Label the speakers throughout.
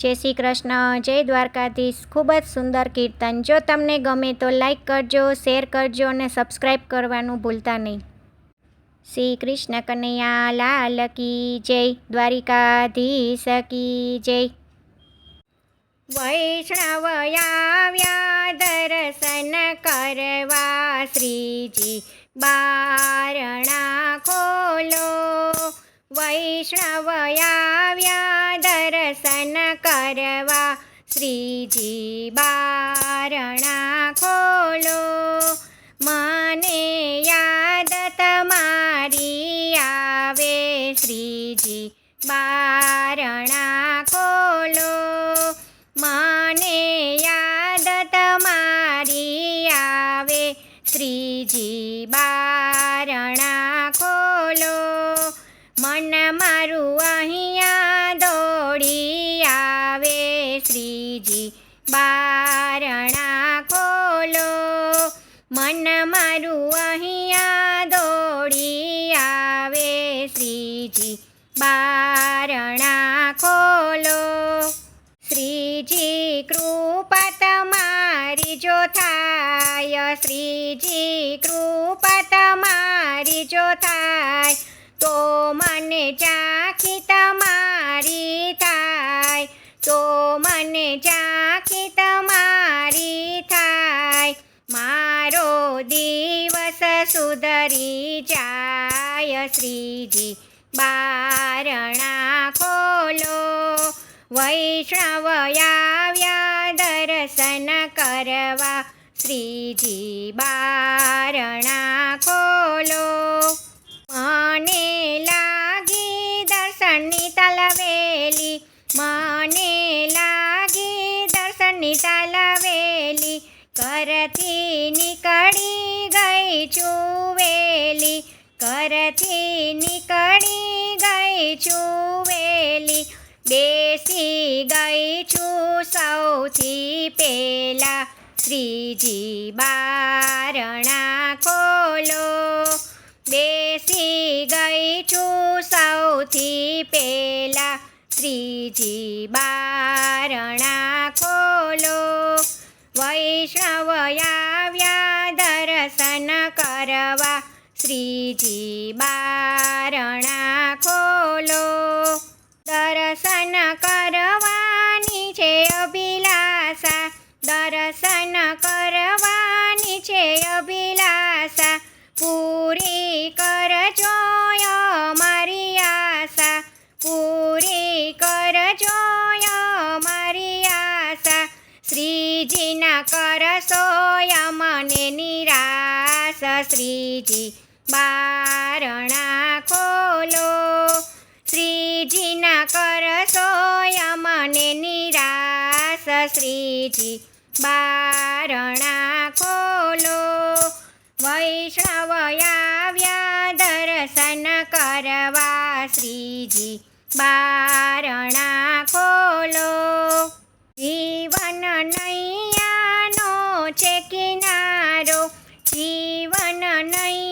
Speaker 1: જય શ્રી કૃષ્ણ, જય દ્વારકાધીશ. ખૂબ જ સુંદર કીર્તન. જો તમને ગમે તો લાઈક કરજો, શેર કરજો અને સબસ્ક્રાઈબ કરવાનું ભૂલતા નહીં. શ્રી કૃષ્ણ કનૈયા લાલ કી જય, દ્વારિકાધીશ કી જય. વૈષ્ણવયાવ્યા દર્શન કરવા શ્રીજી બારણા ખોલો. વૈષ્ણવયાવ્યા દર્શન કરવા શ્રીજી બારણા ખોલો. મને યાદ તમારી આવે શ્રીજી બારણા ખોલો. મને યાદ તમારી આવે શ્રીજી બારણા ખોલો. બારણા ખોલો, મન મારું અહીંયા દોડી આવે શ્રીજી. બારણા ખોલો, શ્રીજી કૃપા તમારી જો થાય, શ્રીજી કૃપા તમારી જો થાય, તો મને ચાખી દિવસ સુધરી જાય શ્રીજી બારણા ખોલો વૈષ્ણવયાવ્યા દર્શન કરવા શ્રીજી બારણા ખોલો મને લાગી દર્શનની તલવેલી મને લાગી દર્શનની તલવેલી કરતી છુવેલી ઘરથી નીકળી ગઈ છુવેલી બેસી ગઈ છું સૌથી પહેલા. શ્રીજી બારણા ખોલો. બેસી ગઈ છું સૌથી પહેલા. શ્રીજી બારણા ખોલો. વૈષ્ણવયાવ્યા શ્રીજી બારણા ખોલો. દર્શન કરવાની છે અભિલાષા. દર્શન કરવાની છે અભિલાષા. પૂરી કરજો મારી આશા. પૂરી કરજો મારી આશા. શ્રીજીના કરશો મને નિરાશ. શ્રીજી બારણા ખોલો. શ્રીજીના કરશો મને નિરાશ. શ્રીજી, બારણા ખોલો. વૈષ્ણવયાવ્યા દર્શન કરવા. શ્રીજી, બારણા ખોલો. જીવન નૈયાનો છે કિનારો. જીવન નૈયાનો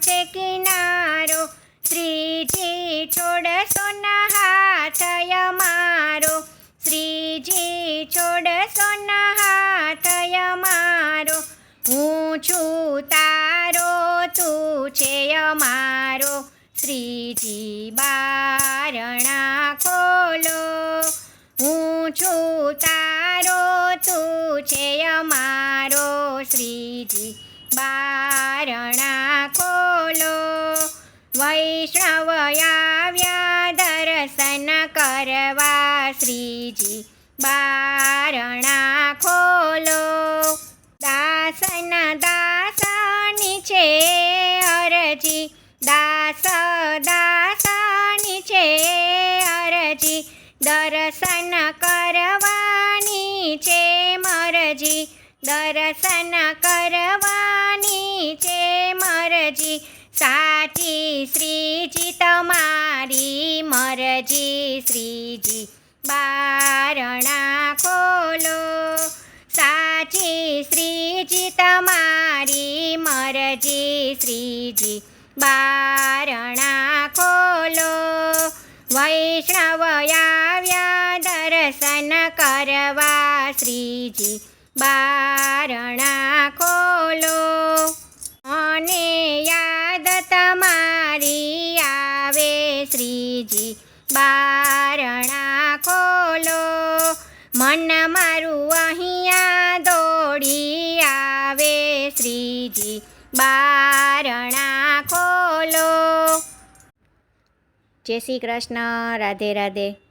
Speaker 1: છે કિનારો. શ્રીજી, છોડશો ના હાથ મારો શ્રીજી, છોડશો ના હાથ મારો હું છું તારો, તું છે અમારો. શ્રીજી, બારણા ખોલો. હું છું તારો, તું છે અમારો. શ્રીજી બારણા વૈષ્ણવયાવ્યા દર્શન કરવા શ્રીજી બારણા ખોલો. દાસન દાસની છે અરજી. દાસ દાસની છે અરજી. દર્શન કરવાની છે મરજી. દર્શન કરવાની છે મરજી. સાચી શ્રીજી તમારી મરજી, શ્રીજી બારણા ખોલો. સાચી શ્રીજી તમારી મરજી, શ્રીજી બારણા ખોલો. વૈષ્ણવ આવ્યા દર્શન કરવા, શ્રીજી બારણા શ્રીજી બારણા ખોલો. મન મારું અહીંયા દોડી આવે શ્રીજી. બારણા ખોલો. જય શ્રી કૃષ્ણ. રાધે રાધે.